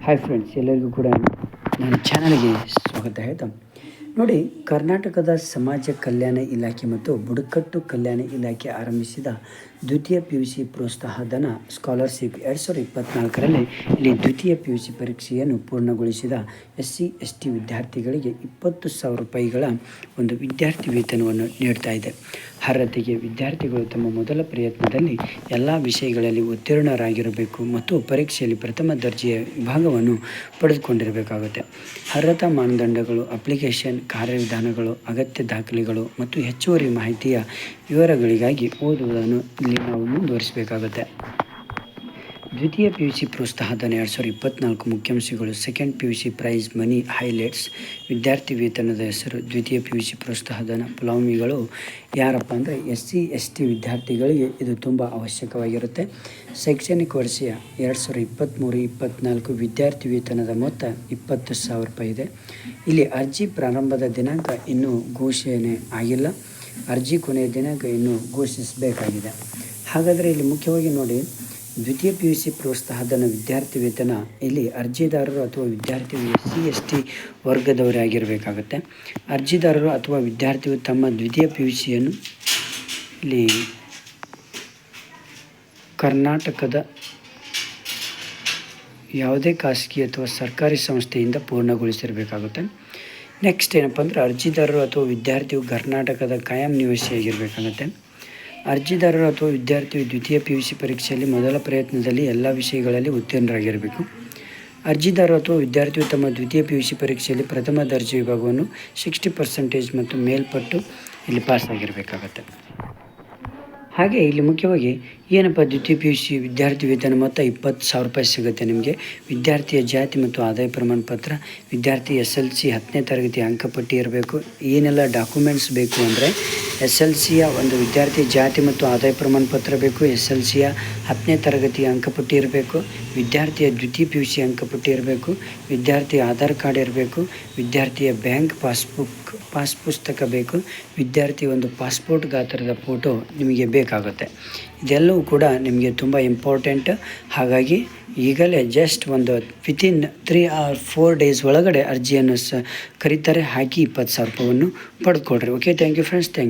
Hi friends ಎಲ್ಲರಿಗೂ ಕೂಡ ನನ್ನ ಚಾನಲ್ಗೆ ಸ್ವಾಗತ ಹೇಳ್ತಾ ನೋಡಿ, ಕರ್ನಾಟಕದ ಸಮಾಜ ಕಲ್ಯಾಣ ಇಲಾಖೆ ಮತ್ತು ಬುಡಕಟ್ಟು ಕಲ್ಯಾಣ ಇಲಾಖೆ ಆರಂಭಿಸಿದ ದ್ವಿತೀಯ ಪಿ ಯು ಸಿ ಪ್ರೋತ್ಸಾಹಧನ ಸ್ಕಾಲರ್ಶಿಪ್ ಎರಡು ಸಾವಿರದ ಇಪ್ಪತ್ತ್ನಾಲ್ಕರಲ್ಲಿ ಇಲ್ಲಿ ದ್ವಿತೀಯ ಪಿ ಯು ಸಿ ಪರೀಕ್ಷೆಯನ್ನು ಪೂರ್ಣಗೊಳಿಸಿದ ಎಸ್ ಸಿ ಎಸ್ ಟಿ ವಿದ್ಯಾರ್ಥಿಗಳಿಗೆ ಇಪ್ಪತ್ತು ಸಾವಿರ ರೂಪಾಯಿಗಳ ಒಂದು ವಿದ್ಯಾರ್ಥಿ ವೇತನವನ್ನು ನೀಡ್ತಾ ಇದೆ. ಅರ್ಹತೆಗೆ ವಿದ್ಯಾರ್ಥಿಗಳು ತಮ್ಮ ಮೊದಲ ಪ್ರಯತ್ನದಲ್ಲಿ ಎಲ್ಲ ವಿಷಯಗಳಲ್ಲಿ ಉತ್ತೀರ್ಣರಾಗಿರಬೇಕು ಮತ್ತು ಪರೀಕ್ಷೆಯಲ್ಲಿ ಪ್ರಥಮ ದರ್ಜೆಯ ವಿಭಾಗವನ್ನು ಪಡೆದುಕೊಂಡಿರಬೇಕಾಗುತ್ತೆ. ಅರ್ಹತಾ ಮಾನದಂಡಗಳು, ಅಪ್ಲಿಕೇಶನ್ ಕಾರ್ಯವಿಧಾನಗಳು ಅಗತ್ಯ ದಾಖಲೆಗಳು ಮತ್ತು ಹೆಚ್ಚುವರಿ ಮಾಹಿತಿಯ ವಿವರಗಳಿಗಾಗಿ ಓದುವುದನ್ನು ಇಲ್ಲಿ ನಾವು ಮುಂದುವರಿಸಬೇಕಾಗುತ್ತೆ. ದ್ವಿತೀಯ ಪಿ ಯು ಸಿ ಪ್ರೋತ್ಸಾಹಧನ ಎರಡು ಸಾವಿರದ ಇಪ್ಪತ್ತ್ನಾಲ್ಕು ಮುಖ್ಯಾಂಶಗಳು. Second P U C prize money highlights ವಿದ್ಯಾರ್ಥಿ ವೇತನದ ಹೆಸರು. ದ್ವಿತೀಯ ಪಿ ಯು ಸಿ ಪ್ರೋತ್ಸಾಹಧನ ಫಲಾನುಭವಿಗಳು ಯಾರಪ್ಪ ಅಂದರೆ ಎಸ್ ಸಿ ಎಸ್ ಟಿ ವಿದ್ಯಾರ್ಥಿಗಳಿಗೆ ಇದು ತುಂಬ ಅವಶ್ಯಕವಾಗಿರುತ್ತೆ. ಶೈಕ್ಷಣಿಕ ವರ್ಷ ಎರಡು ಸಾವಿರದ ಇಪ್ಪತ್ತ್ಮೂರು ಇಪ್ಪತ್ತ್ನಾಲ್ಕು ವಿದ್ಯಾರ್ಥಿ ವೇತನದ ಮೊತ್ತ ಇಪ್ಪತ್ತು ಸಾವಿರ ರೂಪಾಯಿ ಇದೆ. ಇಲ್ಲಿ ಅರ್ಜಿ ಪ್ರಾರಂಭದ ದಿನಾಂಕ ಇನ್ನೂ ಘೋಷಣೆ ಆಗಿಲ್ಲ. ಅರ್ಜಿ ಕೊನೆಯ ದಿನಾಂಕ ಇನ್ನೂ ಘೋಷಿಸಬೇಕಾಗಿದೆ. ಹಾಗಾದರೆ ಇಲ್ಲಿ ಮುಖ್ಯವಾಗಿ ನೋಡಿ. ದ್ವಿತೀಯ ಪಿ ಯು ಸಿ ಪ್ರೋತ್ಸಾಹಧನ ವಿದ್ಯಾರ್ಥಿ ವೇತನ ಇಲ್ಲಿ ಅರ್ಜಿದಾರರು ಅಥವಾ ವಿದ್ಯಾರ್ಥಿಗಳು ಎಸ್ ಸಿ ಎಸ್ ಟಿ ವರ್ಗದವರೇ ಆಗಿರಬೇಕಾಗುತ್ತೆ. ಅರ್ಜಿದಾರರು ಅಥವಾ ವಿದ್ಯಾರ್ಥಿಗಳು ತಮ್ಮ ದ್ವಿತೀಯ ಪಿ ಯು ಸಿಯನ್ನು ಇಲ್ಲಿ ಕರ್ನಾಟಕದ ಯಾವುದೇ ಖಾಸಗಿ ಅಥವಾ ಸರ್ಕಾರಿ ಸಂಸ್ಥೆಯಿಂದ ಪೂರ್ಣಗೊಳಿಸಿರಬೇಕಾಗುತ್ತೆ. ನೆಕ್ಸ್ಟ್ ಏನಪ್ಪ ಅಂದರೆ ಅರ್ಜಿದಾರರು ಅಥವಾ ವಿದ್ಯಾರ್ಥಿಯು ಕರ್ನಾಟಕದ ಕಾಯಂ ನಿವಾಸಿಯಾಗಿರಬೇಕಾಗುತ್ತೆ. ಅರ್ಜಿದಾರರು ಅಥವಾ ವಿದ್ಯಾರ್ಥಿಯು ದ್ವಿತೀಯ ಪಿ ಯು ಸಿ ಪರೀಕ್ಷೆಯಲ್ಲಿ ಮೊದಲ ಪ್ರಯತ್ನದಲ್ಲಿ ಎಲ್ಲ ವಿಷಯಗಳಲ್ಲಿ ಉತ್ತೀರ್ಣರಾಗಿರಬೇಕು. ಅರ್ಜಿದಾರರು ಅಥವಾ ವಿದ್ಯಾರ್ಥಿಯು ತಮ್ಮ ದ್ವಿತೀಯ ಪಿ ಯು ಸಿ ಪರೀಕ್ಷೆಯಲ್ಲಿ ಪ್ರಥಮ ದರ್ಜೆ ವಿಭಾಗವನ್ನು ಸಿಕ್ಸ್ಟಿ ಪರ್ಸೆಂಟೇಜ್ ಮತ್ತು ಮೇಲ್ಪಟ್ಟು ಇಲ್ಲಿ ಪಾಸ್ ಆಗಿರಬೇಕಾಗತ್ತೆ. ಹಾಗೆ ಇಲ್ಲಿ ಮುಖ್ಯವಾಗಿ ಏನಪ್ಪ ದ್ವಿತೀಯ ಪಿ ಯು ಸಿ ವಿದ್ಯಾರ್ಥಿ ವೇತನ ಮೊತ್ತ ಇಪ್ಪತ್ತು ಸಾವಿರ ರೂಪಾಯಿ ಸಿಗುತ್ತೆ ನಿಮಗೆ? ವಿದ್ಯಾರ್ಥಿಯ ಜಾತಿ ಮತ್ತು ಆದಾಯ ಪ್ರಮಾಣ ಪತ್ರ, ವಿದ್ಯಾರ್ಥಿ ಎಸ್ ಎಲ್ ಸಿ ಹತ್ತನೇ ತರಗತಿ ಅಂಕಪಟ್ಟಿ ಇರಬೇಕು. ಏನೆಲ್ಲ ಡಾಕ್ಯುಮೆಂಟ್ಸ್ ಬೇಕು ಅಂದರೆ ಎಸ್ ಎಲ್ ಸಿಯ ಒಂದು ವಿದ್ಯಾರ್ಥಿ ಜಾತಿ ಮತ್ತು ಆದಾಯ ಪ್ರಮಾಣ ಪತ್ರ ಬೇಕು, ಎಸ್ ಎಲ್ ಸಿಯ ಹತ್ತನೇ ತರಗತಿಯ ಅಂಕಪಟ್ಟಿ ಇರಬೇಕು, ವಿದ್ಯಾರ್ಥಿಯ ದ್ವಿತೀಯ ಪಿ ಯು ಸಿ ಅಂಕಪಟ್ಟಿ ಇರಬೇಕು ವಿದ್ಯಾರ್ಥಿಯ ಆಧಾರ್ ಕಾರ್ಡ್ ಇರಬೇಕು, ವಿದ್ಯಾರ್ಥಿಯ ಬ್ಯಾಂಕ್ ಪಾಸ್ಬುಕ್ ಪಾಸ್ ಪುಸ್ತಕ ಬೇಕು, ವಿದ್ಯಾರ್ಥಿ ಒಂದು ಪಾಸ್ಪೋರ್ಟ್ ಗಾತ್ರದ ಫೋಟೋ ನಿಮಗೆ ಬೇಕಾಗುತ್ತೆ. ಇದೆಲ್ಲವೂ ಕೂಡ ನಿಮಗೆ ತುಂಬ ಇಂಪಾರ್ಟೆಂಟ್ ಹಾಗಾಗಿ ಈಗಲೇ ಜಸ್ಟ್ ಒಂದು within three or four days ಒಳಗಡೆ ಅರ್ಜಿಯನ್ನು ಸ ಕರೀತಾರೆ. ಹಾಕಿ ಇಪ್ಪತ್ತು ಸಾವಿರ ರೂಪಾಯಿಯನ್ನು ಪಡೆದುಕೊಡ್ರಿ okay thank you friends thank